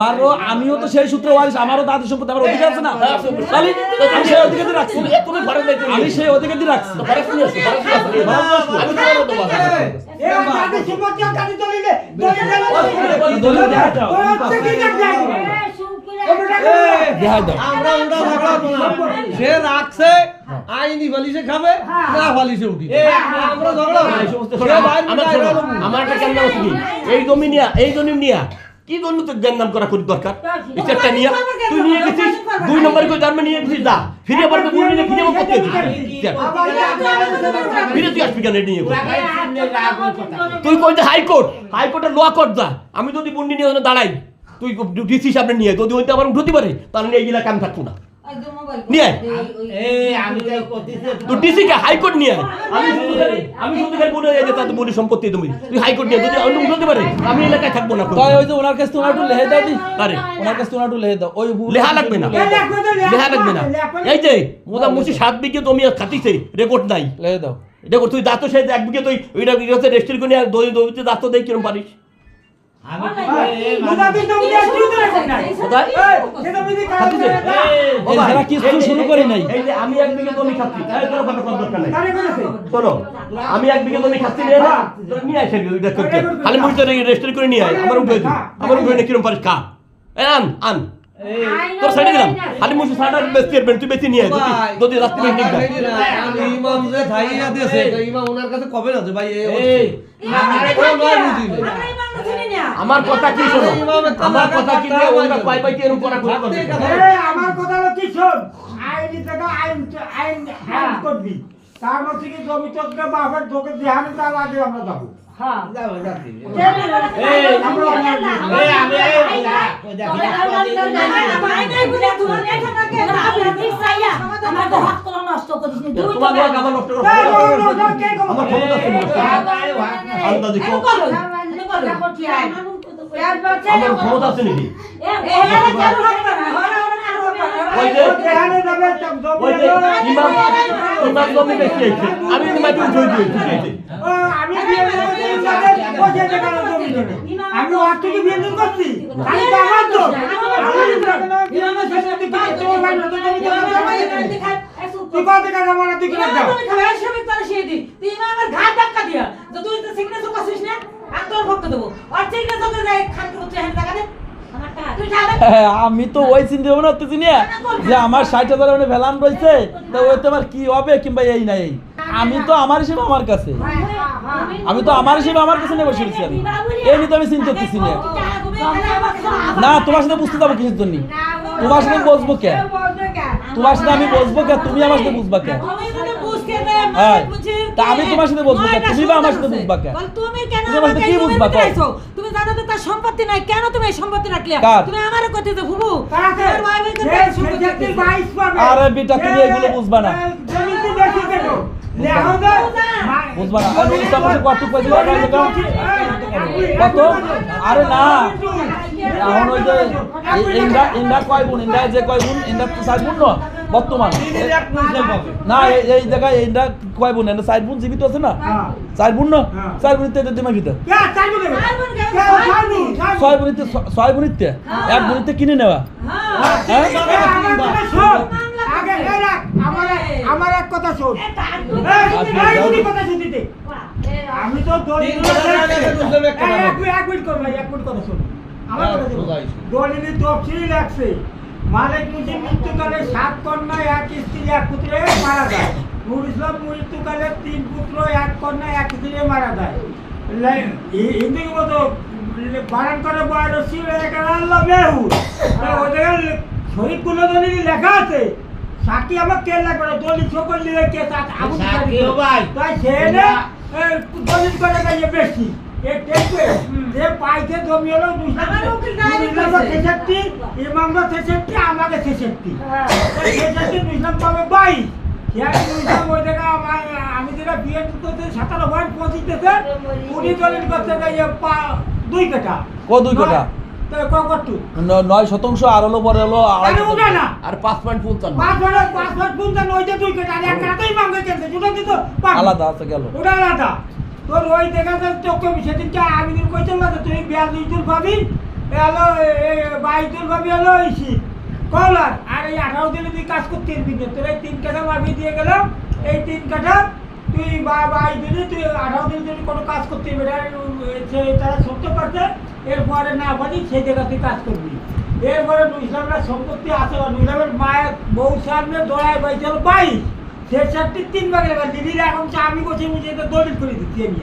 আরও আমিও তো সেই সূত্রে ওয়ারিশ আমারও দাদি সম্পত্তি আমার অধিকার আছে না? তাহলে আমি সেই অধিকার দিয়ে রাখছি। তুমি ঘরে আমি সেই অধিকার দিয়ে রাখছি। সে রাখছে আইনি বালিশে খাবে না বালিশে উঠি আমরা ঝগড়া। আমার এই জমি নিয়া এই জমি নিয়া। কি জন্য তোর জ্ঞান করা খুব দরকার? একটা নিয়া তুই নিয়ে গেছিস দুই নম্বর করে জন্ম নিয়ে গেছিস যা। ফিরে আবার তো বুড়ি নিয়ে ফিরে আবার করতে ফিরে তুই আসবি কেন নিয়ে তুই কই হাইকোর্ট হাইকোর্টের লোয়া কোর্ট দা আমি যদি বুন্ডি নিয়ে দাঁড়াই তুই ডিসি সামনে নিয়ে যদি ওইটা আবার উঠতে পারে তাহলে এইগুলা এলাকা আমি থাকব না? নিয়ে তুই ডিসি কে হাইকোর্ট নিয়ে আমি আমি শুধু খালি বলে যে তাদের বলি সম্পত্তি তুমি। তুই হাইকোর্ট নিয়ে যদি অন্য উঠতে পারে আমি এলাকায় থাকব না তাই ওই যে ওনার কাছে তোমার একটু লেহে দাও দি। আরে। ওনার কাছে তোমার একটু লেহে দাও। ওই লেহা লাগবে না। লেহা লাগবে না। এই যে সাত বিঘে জমি আর খাতিছে রেকর্ড নাই। লেহে দাও। রেকর্ড তুই দাঁত সেই এক বিঘে তুই ওইটা রেজিস্ট্রি করে আর দই দইতে দাঁত কিরম পারিস? আমি এক বিঘে জমি খাচ্ছি। তাই তোর কথা কর আমি এক বিঘে জমি খাচ্ছি নিয়ে না তোরা নিয়ে আসে খালি মুই তোর করে নিয়ে আয়। আমার উঠে দিই আমার উঠে কিরম পারিস খা। আন আন। তোর সাইডে দিলাম খালি মুই সাইডে বেচতে পারবেন তুই বেচে নিয়ে আয়। যদি যদি রাস্তা বেশি বাবা, এই যে। না, আমি ইমাম যে থাইয়া দিয়েছে, ইমাম ওনার কাছে কবে আছে ভাই এই। ও বুঝি না। আমার কথা কি শোনো আমার কথা কি যে ওরা পাই পাই এরকম করা করা করবে এই আমার কথা কি শোন আইনি থেকে আইন আইন আইন করবি তার মধ্যে কি জমি চক্রে বাপের তোকে দেহানি তার আগে আমরা যাব আমার ক্ষমতা আমার ক্ষমতা আছে নাকি? আমি আমি খালি তো আমার তো আমার ইমামের শেষে তুই হ্যাঁ, আমি তো ওই চিন্তা ভাবনা যে আমার ষাট হাজার মানে ভ্যালান রয়েছে তো ওইতে আমার কি হবে কিংবা এই না এই? আমি তো আমার হিসেবে আমার কাছে। আমি তো আমার হিসেবে আমার কাছে নেব শুনছি আমি। এই নিয়ে তো আমি চিন্তা করতেছি না না তোমার সাথে বুঝতে যাব কিসের জন্য। তোমার সাথে বসবো কে? তোমার সাথে আমি বসবো কে? তুমি আমার সাথে বুঝবা কে? হ্যাঁ। তা আমি তোমার সাথে বলব কেন? তুমি বা আমার সাথে বুঝবা কেন? তুমি কেন তুমি আমার সাথে আমাকে কি বুঝবা দিতে তুমি জানো তো তার সম্পত্তি নাই কেন তুমি এই সম্পত্তি রাখলে? তুমি আমারে কইতে যে হুবু কাকে? তোমার ভাই বাইশ পাবে। আরে বেটা, তুমি এগুলো বুঝবা না। জমিতে বেশি কেন? লেহাজা, বুঝবা না। উনিশটা মাসে কত পয়সা লাগবে কত? আরে না। এখন ওই যে ইন্ডা ইন্ডা কয় গুণ ইন্ডা যে কয় গুণ ইন্ডা তো চার গুণ না? বর্তমান। না এই- জায়গায় ইন্ডা কয় ইন্ডা চার গুণ জীবিত আছে না? হ্যাঁ। চার গুণ না? হ্যাঁ। চার। কে, চাইব, চাইব। ছয় গুণিতে ছয় গুণিতে এক গুণিতে কিনে নেওয়া? হ্যাঁ। আমার এক- আমার এক কথা শোন। আমি তো। এক মিনিট, এক মিনিট কর ভাই, এক মিনিট কথা শোন। আমার হ্যাঁ, কথা। দলিলে তফসিল লাগছে। মালিক মুজিব মৃত্যুকালে সাত কন্যা এক স্ত্রী এক পুত্রে মারা যায়। নুর ইসলাম মৃত্যুকালে তিন পুত্র এক কন্যা এক স্ত্রী মারা যায়। হিন্দু মতো বারণ করে বয়ার ছিল আল্লাহ মেহু। ওই জায়গায় শরীফগুলো দলিল লেখা আছে? সাকি আমার কে লাগবে না দলিল সকল নিয়ে কে আবু ভাই। তাই সে না এ, করে গেছে বেশি। এ দেখবে যে পাইছে জমি হলো দুশো ইমামরা। ছেষট্টি আমাকে ছেষট্টি। ছেষট্টি পাবে জায়গা আমার আমি যেটা বিয়ে করতে সাতারো পয়েন্ট পঁচিশতেছে উনি দলিল করতে দুই কাটা ক দুই কাঠা? তো ক নয় শতাংশ আর হলো পরে হলো আরে পাঁচ পয়েন্ট পঞ্চান্ন। কাটা আলাদা আছে গেল। ওটা আলাদা। তোর ওই দেখা যায় তোকে সেদিনকে আমি দিন কইছিল না যে তুই দুই তুল পাবি হলো বাইতুল ভাবি এই শীত কলার আর এই আঠারো দিনে তুই কাজ করতে পারবি না তোর এই তিন কাঠা মাফি দিয়ে গেলাম এই তিন কাঠা তুই বা, বাইশ দিনে তুই আঠারো দিন যদি কোনো কাজ করতে তারা সত্য পারছে এরপরে না পারি সেই জায়গা তুই কাজ করবি। এরপরে নুইসলামের সম্পত্তি আছে বা মায়ের বউ সামনে দোড়ায় বাইছে হলো বাইশ। সে চারটি তিন ভাগে দিদির এখন আমি বসে বুঝে এটা দলিল করে দিচ্ছি আমি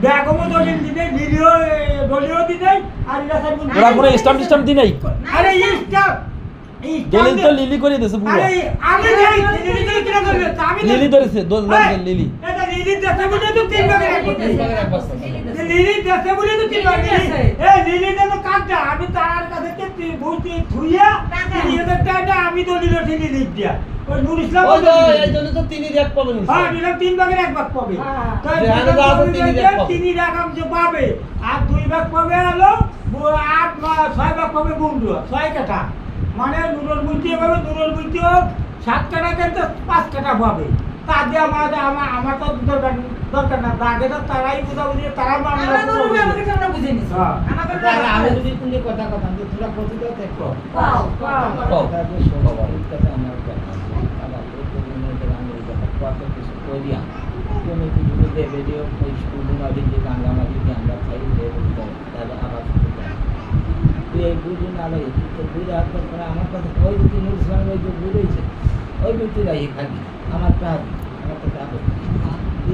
দলিল ওরা কোনো স্টাম্প টিস্টাম্প দি নাই। আরে ইস্টাপ দলিল তো লিলি করে দিয়েছে পুরো। আরে আমি যাই লিলি কিরা করবে আমি লিলি ধরেছে দল লিলি। এটা লিলি দেশে তো তিন ভাগে রাখব লিলি দেশে বলে তো ভাগে লিলি এই লিলি দেশে কাটটা আমি তার কাছে কে তুই বুঝতে টাকা আমি লিলি দিয়া ওই নুর ইসলাম ওই তো এই জন্য তো তিনি পাবেন হ্যাঁ নিলাম তিন ভাগের এক ভাগ পাবে। তাই যেখানে দুই যা ভাগ আছে পাবে তিনি যে পাবে। যে আর দুই ভাগ পাবে হলো আট নয় ছয় ভাগ পাবে বন্ধু। ছয় কাঠা। মানে নুরুল বুঝতে পাবে নুরুল বুঝতেও সাত কাঠা কিন্তু পাঁচ কাঠা পাবে। আমার আমার তো দরকার দরকার না। আগে তো তারাই তারা আমরা বুঝে নিছি। হ্যাঁ। আমি যদি তুমি কথা কথা দেখো আমার কথা। কত কিছু করিয়া তুমি কি দেবে যে ওই স্কুল মাঝে যে গাঙ্গা আমরা খাই দেবে তাহলে আবার তুই এই বুঝে কথা বুঝেছে ওই ব্যক্তি রাখি খাবি আমার তা আমার তো তা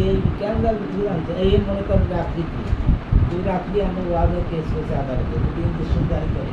এই ক্যান্সার তুই এই মনে কর রাত্রি তুই রাত্রি রাখলি আমি ওয়াদের কেস হয়েছে আদালতে তুই ইঞ্জেকশন জারি করে